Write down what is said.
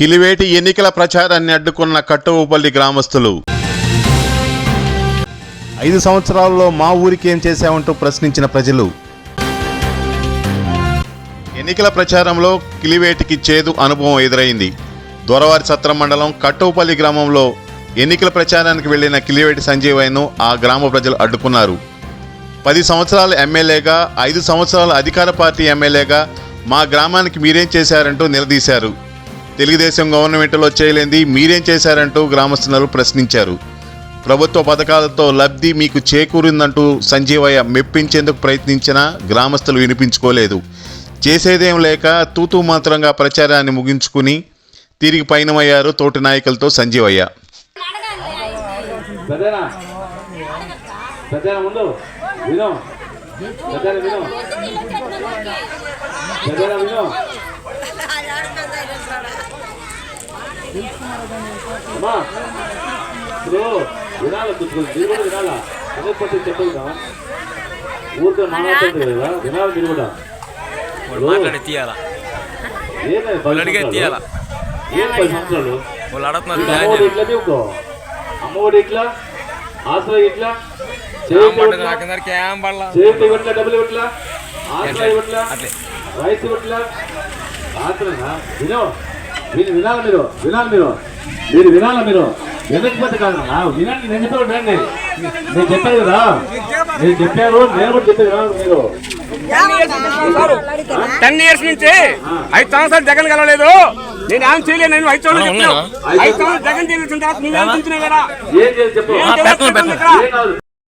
కిలివేటి ఎన్నికల ప్రచారాన్ని అడ్డుకున్న కట్టువుపల్లి గ్రామస్తులు. ఐదు సంవత్సరాల్లో మా ఊరికి ఏం చేశామంటూ ప్రశ్నించిన ప్రజలు. ఎన్నికల ప్రచారంలో కిలివేటికి చేదు అనుభవం ఎదురైంది. దొరవారి సత్రం మండలం కట్టువుపల్లి గ్రామంలో ఎన్నికల ప్రచారానికి వెళ్ళిన కిలివేటి సంజీవయ్యను ఆ గ్రామ ప్రజలు అడ్డుకున్నారు. పది సంవత్సరాల ఎమ్మెల్యేగా ఐదు సంవత్సరాల అధికార పార్టీ ఎమ్మెల్యేగా మా గ్రామానికి మీరేం చేశారంటూ నిలదీశారు. తెలుగుదేశం గవర్నమెంట్లో చేయలేంది. మీరేం చేశారంటూ గ్రామస్తులు ప్రశ్నించారు. ప్రభుత్వ పథకాలతో లబ్ధి మీకు చేకూరిందంటూ సంజీవయ్య మెప్పించేందుకు ప్రయత్నించినా గ్రామస్తులు వినిపించుకోలేదు. చేసేదేం లేక తూతూ మాత్రంగా ప్రచారాన్ని ముగించుకుని తిరిగి పయనమయ్యారు తోటి నాయకులతో సంజీవయ్య. విను. విను పెద్దనా విను అమ్మా ఇప్పుడు వినాలి కూర్చుని మీరు కూడా వినాలా? చెప్పదు కదా ఊరితో మాట్లాడుతుంది కదా వినాలి మీరు కూడా? వాళ్ళు మాట్లాడి తీయాలా? సంవత్సరాలు? తీయాలా? ఏం పది సంవత్సరాలు? వాళ్ళు అడుగుతున్నారు అమ్మఒడి. ఇట్లా నీకు అమ్మఒడి ఇట్లా ఆశ్రయ ఇట్లా ఏం చేతి ఏం ఇవ్వట్లా డబ్బులు ఇవ్వట్లా ఆశ్రయ ఇవ్వట్లా అట్లే. రైస్ ఇవ్వట్లా ఆశ్రయనా వినో. విని వినాలి మీరు వినాలి మీరు. మీరు వినాలా మీరు. వెనకపోతే కాదు? నా వినండి నేను చెప్పాను వినండి. నేను చెప్పాను కదా. నేను చెప్పాను నేను కూడా చెప్పాను వినాలి మీరు. టెన్ ఇయర్స్ నుంచి ఐదు సంవత్సరాలు జగన్ కలవలేదు. నేను ఏం చేయలేదు నేను ఐదు సంవత్సరాలు చెప్పాను. ఐదు సంవత్సరాలు జగన్ చేసిన తర్వాత నువ్వేం కదా ఏం చెప్పు